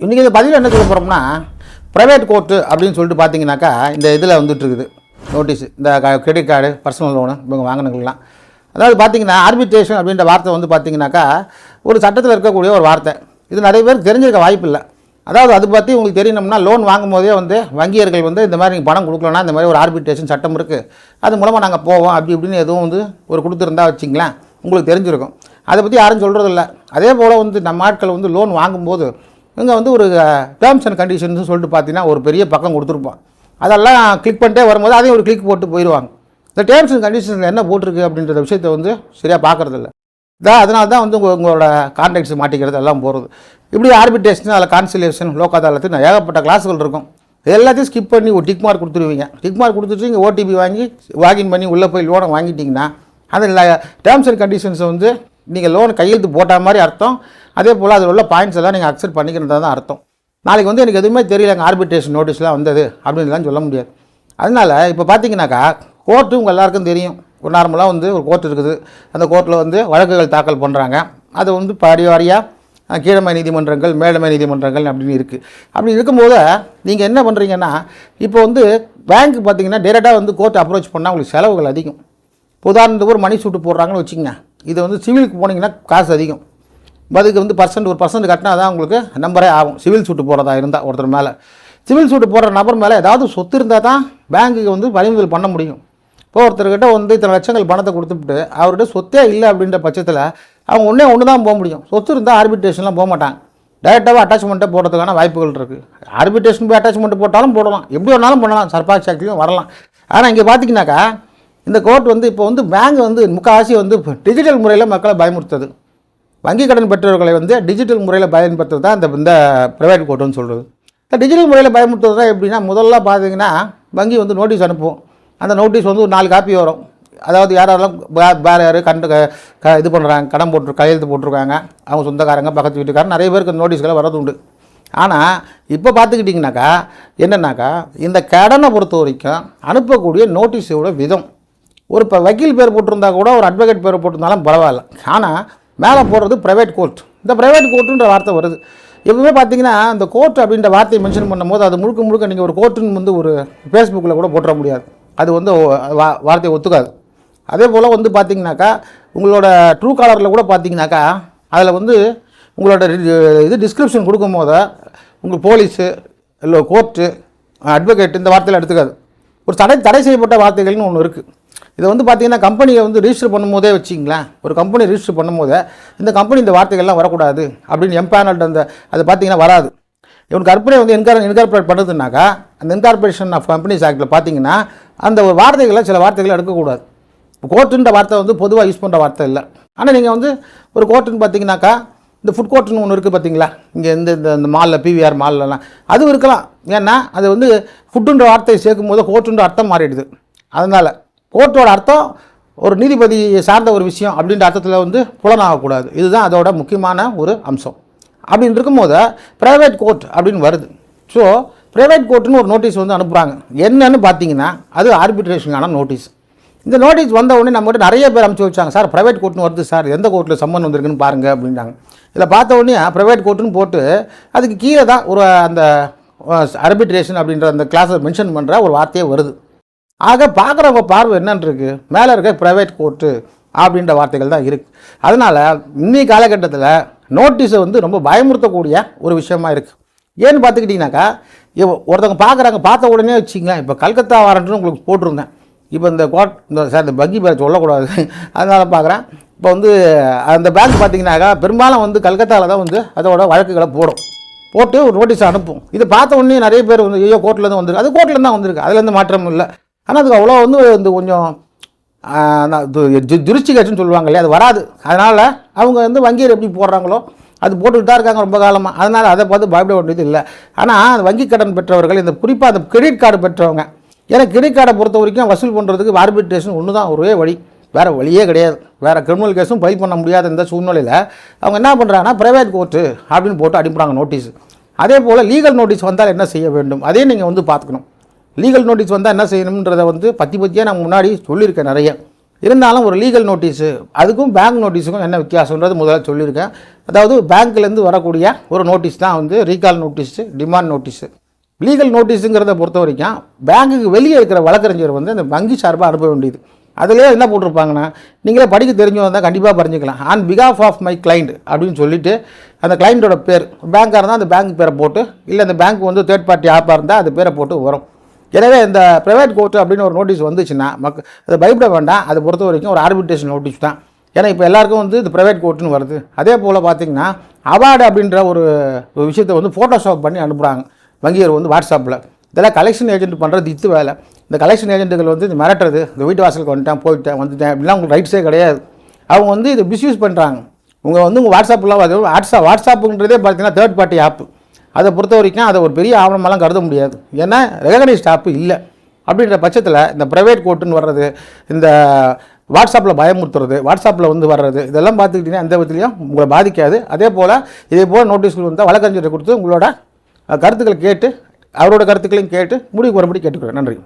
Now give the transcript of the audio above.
இன்றைக்கி இந்த பதிவில் என்ன சொல்ல போகிறோம்னா ப்ரைவேட் கோர்ட்டு அப்படின்னு சொல்லிட்டு பார்த்தீங்கன்னாக்கா இந்த இதில் வந்துட்டு இருக்குது நோட்டீஸ் இந்த கிரெடிட் கார்டு பர்சனல் லோனு இவங்க வாங்கினவங்களாம் அதாவது பார்த்தீங்கன்னா ஆர்பிட்ரேஷன் அப்படின்ற வார்த்தை வந்து பார்த்தீங்கன்னாக்கா ஒரு சட்டத்தில் இருக்கக்கூடிய ஒரு வார்த்தை. இது நிறைய பேருக்கு தெரிஞ்சிருக்க வாய்ப்பு இல்லை. அதாவது அது பற்றி உங்களுக்கு தெரியணும்னா லோன் வாங்கும் போதே வந்து வங்கியர்கள் வந்து இந்த மாதிரி நீங்கள் பணம் கொடுக்கலன்னா இந்த மாதிரி ஒரு ஆர்பிட்ரேஷன் சட்டம் இருக்குது அது மூலமாக நாங்கள் போவோம் அப்படி இப்படின்னு எதுவும் வந்து ஒரு கொடுத்துருந்தா வச்சிங்களேன் உங்களுக்கு தெரிஞ்சிருக்கும். அதை பற்றி யாரும் சொல்கிறதில்ல அதே போல் வந்து நம்ம ஆட்கள் வந்து லோன் வாங்கும்போது இங்கே வந்து ஒரு டேர்ம்ஸ் அண்ட் கண்டிஷன்ஸ் சொல்லிட்டு பார்த்தீங்கன்னா ஒரு பெரிய பக்கம் கொடுத்துருப்பான். அதெல்லாம் கிளிக் பண்ணிட்டே வரும்போது அதையும் ஒரு கிளிக் போட்டு போயிடுவாங்க. இந்த டேர்ம்ஸ் அண்ட் கண்டிஷன்ஸில் என்ன போட்டிருக்கு அப்படின்ற விஷயத்தை வந்து சரியாக பார்க்குறதில்ல இதான் அதனால தான் வந்து உங்கள் உங்களோட கான்டாக்ட்ஸ் மாட்டிக்கிறது எல்லாம் போகிறது இப்படி ஆர்பிட்ரேஷன் அதில் கான்சிலேஷன் லோக் நான் ஏகப்பட்ட கிளாஸுகள் இருக்கும். எல்லாத்தையும் ஸ்கிப் பண்ணி ஒரு டிக் மார்க் கொடுத்துருவீங்க. டிக் மார்க் கொடுத்துட்டு இங்கே ஓடிபி வாங்கி வாகின் பண்ணி உள்ளே போய் லோனை வாங்கிட்டிங்கன்னா அந்த டேர்ம்ஸ் அண்ட் கண்டிஷன்ஸை வந்து நீங்கள் லோன் கையெழுத்து போட்ட மாதிரி அர்த்தம். அதே போல் அதில் உள்ள பாயிண்ட்ஸ் எல்லாம் நீங்கள் அக்செப்ட் பண்ணிக்கிறதா தான் அர்த்தம். நாளைக்கு வந்து எனக்கு எதுவுமே தெரியலங்க ஆர்பிட்ரேஷன் நோட்டீஸ்லாம் வந்தது அப்படின்லாம் சொல்ல முடியாது. அதனால் இப்போ பார்த்தீங்கன்னாக்கா கோர்ட்டு உங்கள் எல்லாருக்கும் தெரியும். ஒரு நார்மலாக வந்து ஒரு கோர்ட் இருக்குது. அந்த கோர்ட்டில் வந்து வழக்குகள் தாக்கல் பண்ணுறாங்க அது வந்து படி வாரியாக கீழமை நீதிமன்றங்கள் மேலமை நீதிமன்றங்கள் அப்படின்னு இருக்குது அப்படி இருக்கும்போது நீங்கள் என்ன பண்ணுறீங்கன்னா இப்போ வந்து பேங்க் பார்த்தீங்கன்னா டேரெக்டாக வந்து கோர்ட் அப்ரோச் பண்ணால் உங்களுக்கு செலவுகள் அதிகம். உதாரணத்துக்கு ஒரு மணி சூட்டு போடுறாங்கன்னு வச்சுக்கோங்க. இது வந்து சிவிலுக்கு போனீங்கன்னா காசு அதிகம். அதுக்கு வந்து பர்சன்ட் ஒரு பர்சன்ட் கட்டினா தான் உங்களுக்கு நம்பரே ஆகும். சிவில் சூட்டு போகிறதா இருந்தால் ஒருத்தர் மேலே. சிவில் சூட்டு போடுற நபர் மேலே ஏதாவது சொத்து இருந்தால் தான் பேங்க்குக்கு வந்து பறிமுதல் பண்ண முடியும். இப்போ ஒருத்தர்கிட்ட வந்து இத்தனை லட்சங்கள் பணத்தை கொடுத்துட்டு அவர்கிட்ட சொத்தே இல்லை அப்படின்ற பட்சத்தில் அவங்க ஒன்றே ஒன்று தான் போக முடியும். சொத்து இருந்தால் ஆர்பிட்ரேஷன்லாம் போக மாட்டாங்க. டைரெக்டாக அட்டாச்மெண்ட்டை போடுறதுக்கான வாய்ப்புகள் இருக்குது ஆர்பிட்ரேஷன் போய் அட்டாச்மெண்ட் போட்டாலும் போடலாம். எப்படி வேணாலும் பண்ணலாம். சர்பாக்ஸ் ஆக்டிலையும் வரலாம். ஆனால் இங்கே பார்த்தீங்கன்னாக்கா இந்த கோர்ட் வந்து இப்போ வந்து பேங்க் வந்து முக்கால்வாசி வந்து டிஜிட்டல் முறையில் மக்களை பயமுறுத்துது. வங்கி கடன் பெற்றவர்களை வந்து டிஜிட்டல் முறையில் பயன்படுத்துறது தான் இந்த இந்த ப்ரைவேட் கோர்ட்டுன்னு சொல்கிறது இந்த டிஜிட்டல் முறையில் பயமுறுத்துறது தான் எப்படின்னா முதல்ல பார்த்தீங்கன்னா வங்கி வந்து நோட்டீஸ் அனுப்பும். அந்த நோட்டீஸ் வந்து ஒரு நாலு காப்பி வரும். அதாவது யாரெல்லாம் வேறு யார் கண்டு க- இது பண்ணுறாங்க கடன் போட்டு கையெழுத்து போட்டிருக்காங்க அவங்க சொந்தக்காரங்க பக்கத்து வீட்டுக்காரங்க நிறைய பேருக்கு நோட்டீஸ்களை வரது உண்டு. ஆனால் இப்போ பார்த்துக்கிட்டிங்கனாக்கா என்னென்னாக்கா இந்த கடனை பொறுத்த வரைக்கும் அனுப்பக்கூடிய நோட்டீஸோட விதம். ஒரு இப்போ வக்கீல் பேர் போட்டிருந்தா கூட ஒரு அட்வொகேட் பேர் போட்டிருந்தாலும் பரவாயில்ல. ஆனால் மேலே போடுறது ப்ரைவேட் கோர்ட் இந்த ப்ரைவேட் கோர்ட்டுன்ற வார்த்தை வருது. எப்பவுமே பார்த்தீங்கன்னா இந்த கோர்ட் அப்படின்ற வார்த்தையை மென்ஷன் பண்ணும்போது அது முழுக்க முழுக்க நீங்கள் ஒரு கோர்ட்டுன்னு வந்து ஒரு ஃபேஸ்புக்கில் கூட போட்டுற முடியாது. அது வந்து வா- வார்த்தையை ஒத்துக்காது. அதே போல் வந்து பார்த்தீங்கன்னாக்கா உங்களோட ட்ரூ காலரில் கூட பார்த்தீங்கன்னாக்கா அதில் வந்து உங்களோட இது டிஸ்கிரிப்ஷன் கொடுக்கும் போது உங்கள் போலீஸு இல்லை கோர்ட்டு அட்வொகேட் இந்த வார்த்தையில் எடுத்துக்காது. ஒரு தடை தடை செய்யப்பட்ட வார்த்தைகள்னு ஒன்று இருக்குது இதை வந்து பார்த்தீங்கன்னா கம்பெனியை வந்து ரிஜிஸ்டர் பண்ணும்போதே வச்சிங்களேன் ஒரு கம்பெனி ரிஜிஸ்டர் பண்ணும்போதே இந்த கம்பெனி இந்த வார்த்தைகள்லாம் வரக்கூடாது அப்படின்னு எம்பேனல்ட் அந்த அது பார்த்தீங்கன்னா வராது. இவன் கற்பனை வந்து என்கார் என்கார்பரேட் பண்ணுறதுனாக்கா அந்த என்கார்பரேஷன் ஆஃப் கம்பெனிஸ் ஆக்டில் பார்த்தீங்கன்னா அந்த ஒரு வார்த்தைகளை சில வார்த்தைகளை எடுக்கக்கூடாது. கோர்ட்டுன்ற வார்த்தை வந்து பொதுவாக யூஸ் பண்ணுற வார்த்தை இல்லை. ஆனால் நீங்கள் வந்து ஒரு கோர்ட்டுன்னு பார்த்தீங்கன்னாக்கா இந்த ஃபுட் கோர்ட்டுன்னு ஒன்று இருக்குது பார்த்தீங்களா? இங்கே இந்த இந்த இந்த மாலில் பிவிஆர் மால்லலாம் அதுவும் இருக்கலாம். ஏன்னா அது வந்து ஃபுட்டுன்ற வார்த்தையை சேர்க்கும் போது கோர்ட்டுன்ற அர்த்தம் மாறிடுது. அதனால் கோர்ட்டோட அர்த்தம் ஒரு நீதிபதி சார்ந்த ஒரு விஷயம் அப்படின்ற அர்த்தத்தில் வந்து புலனாகக்கூடாது. இதுதான் அதோட முக்கியமான ஒரு அம்சம். அப்படின்னு இருக்கும்போது ப்ரைவேட் கோர்ட் அப்படின்னு வருது. ஸோ ப்ரைவேட் கோர்ட்டுன்னு ஒரு நோட்டீஸ் வந்து அனுப்புகிறாங்க என்னன்னு பார்த்தீங்கன்னா அது ஆர்பிட்ரேஷனுக்கான நோட்டீஸ் இந்த நோட்டீஸ் வந்த உடனே நம்மகிட்ட நிறைய பேர் அனுப்பிச்சு வச்சாங்க. சார் ப்ரைவேட் கோர்ட்னு வருது சார். எந்த கோர்ட்டில் சம்மன் வந்திருக்குன்னு பாருங்க அப்படின்றாங்க. இதில் பார்த்த உடனே ப்ரைவேட் கோர்ட்டுன்னு போட்டு அதுக்கு கீழே தான் ஒரு அந்த ஆர்பிட்ரேஷன் அப்படின்ற அந்த கிளாஸை மென்ஷன் பண்ணுற ஒரு வார்த்தையே வருது. ஆக பார்க்குறவங்க பார்வை என்னன்னு இருக்குது மேலே இருக்க ப்ரைவேட் கோர்ட்டு அப்படின்ற வார்த்தைகள் தான் இருக்குது அதனால் இன்னி காலகட்டத்தில் நோட்டீஸை வந்து ரொம்ப பயமுறுத்தக்கூடிய ஒரு விஷயமா இருக்குது ஏன்னு பார்த்துக்கிட்டிங்கனாக்கா இப்போ ஒருத்தவங்க பார்க்குறாங்க பார்த்த உடனே வச்சிங்களேன் இப்போ கல்கத்தா வாரண்ட்னு உங்களுக்கு போட்டிருந்தேன் இப்போ இந்த கோட் இந்த சார் இந்த வங்கி பேரை சொல்லக்கூடாது. அதனால் பார்க்குறேன். இப்போ வந்து அந்த பேங்க் பார்த்தீங்கன்னாக்கா பெரும்பாலும் வந்து கல்கத்தாவில் தான் வந்து அதோட வழக்குகளை போடும். போட்டு ஒரு நோட்டீஸ் அனுப்பும். இதை பார்த்த உடனே நிறைய பேர் வந்து ஐயோ கோர்ட்லேருந்து வந்திருக்கு. அது கோர்ட்லேருந்து தான் வந்திருக்கு. அதுலேருந்து மாற்றம் இல்லை. ஆனால் அதுக்கு அவ்வளோ வந்து இந்த கொஞ்சம் ஜுரிஸ்டிகேஷன் சொல்லுவாங்க இல்லையா அது வராது. அதனால் அவங்க வந்து வங்கியில் எப்படி போடுறாங்களோ அது போட்டுக்கிட்டு தான் இருக்காங்க ரொம்ப காலமாக அதனால் அதை பார்த்து பயப்பட வேண்டியது இல்லை. ஆனால் அந்த வங்கி கடன் பெற்றவர்கள் இந்த குறிப்பாக அந்த கிரெடிட் கார்டு பெற்றவங்க ஏன்னா கிரெடிட் கார்டை பொறுத்த வரைக்கும் வசூல் பண்ணுறதுக்கு ஆர்பிட்ரேஷன் ஒன்று தான் ஒரே வழி. வேறு வழியே கிடையாது. வேறு கிரிமினல் கேஸும் ஃபைல் பண்ண முடியாத இந்த சூழ்நிலையில் அவங்க என்ன பண்ணுறாங்கன்னா ப்ரைவேட் கோர்ட்டு அப்படின்னு போட்டு அனுப்புகிறாங்க நோட்டீஸ் அதே போல் லீகல் நோட்டீஸ் வந்தால் என்ன செய்ய வேண்டும்? அதே நீங்கள் வந்து பார்த்துக்கணும். லீகல் நோட்டீஸ் வந்தால் என்ன செய்யணுன்றதை வந்து பற்றி பற்றியாக நான் முன்னாடி சொல்லியிருக்கேன் நிறைய. இருந்தாலும் ஒரு லீகல் நோட்டீஸு அதுக்கும் பேங்க் நோட்டீஸுக்கும் என்ன வித்தியாசன்றது முதல்ல சொல்லியிருக்கேன். அதாவது பேங்க்லேருந்து வரக்கூடிய ஒரு நோட்டீஸ் தான் வந்து recall notice demand notice legal நோட்டீஸுங்கிறத பொறுத்த வரைக்கும் பேங்க்குக்கு வெளியே இருக்கிற வழக்கறிஞர் வந்து அந்த வங்கி சார்பாக அனுப்ப வேண்டியது. அதிலே என்ன போட்டிருப்பாங்கன்னா நீங்களே படிக்க தெரிஞ்சவங்க தான் கண்டிப்பாக பறிஞ்சிக்கலாம் ஆன் பிகாஃப் ஆஃப் மை கிளைண்ட் அப்படின்னு சொல்லிட்டு அந்த கிளைண்ட்டோட பேர் பேங்காக இருந்தால் அந்த பேங்க் பேரை போட்டு இல்லை அந்த பேங்க் வந்து தேர்ட் பார்ட்டி ஆப்பாக இருந்தால் அது பேரை போட்டு வரும். எனவே இந்த ப்ரைவேட் கோர்ட் அப்படின்னு ஒரு நோட்டீஸ் வந்துச்சுன்னா மக் அதை பயப்பட வேண்டாம். அதை பொறுத்த வரைக்கும் ஒரு ஆர்பிட்ரேஷன் நோட்டீஸ் தான். ஏன்னா இப்போ எல்லாருக்கும் வந்து இந்த ப்ரைவேட் கோர்ட்டுன்னு வருது. அதே போல் பார்த்திங்கன்னா அவார்டு அப்படின்ற ஒரு விஷயத்தை வந்து ஃபோட்டோஷாப் பண்ணி அனுப்புகிறாங்க வங்கியர் வந்து வாட்ஸ்அப்பில் இதெல்லாம் கலெக்ஷன் ஏஜென்ட் பண்ணுறது இத்து வேலை. இந்த கலெக்ஷன் ஏஜென்ட்டுகள் வந்து இந்த மிரட்டுறது. இந்த வீட்டு வாசலுக்கு வந்துட்டேன் போயிட்டேன் வந்துட்டேன் அப்படிலாம் உங்களுக்கு ரைட்ஸே கிடையாது. அவங்க வந்து இதை மிஸ்யூஸ் பண்ணுறாங்க உங்கள் வந்து உங்கள் வாட்ஸ்அப்பில் வாட்ஸ்அப் வாட்ஸ்அப்புன்றதே பார்த்தீங்கன்னா தேர்ட் பார்ட்டி ஆப்பு அதை பொறுத்த வரைக்கும் அதை ஒரு பெரிய ஆவணமெல்லாம் கருத முடியாது. ஏன்னா ரெகனைஸ் ஆப்பு இல்லை. அப்படின்ற பட்சத்தில் இந்த ப்ரைவேட் கோர்ட்டுன்னு வர்றது இந்த வாட்ஸ்அப்பில் பயமுறுத்துறது வாட்ஸ்அப்பில் வந்து வர்றது இதெல்லாம் பார்த்துக்கிட்டிங்கன்னா எந்த விதத்துலையும் உங்களை பாதிக்காது. அதே போல் இதே போல் நோட்டீஸ்கள் வந்தால் வழக்கறிஞரை கொடுத்து உங்களோட கருத்துக்களை கேட்டு அவரோட கருத்துக்களையும் கேட்டு முடிவுக்கு வரும்படி கேட்டுக்கிறேன். நன்றி.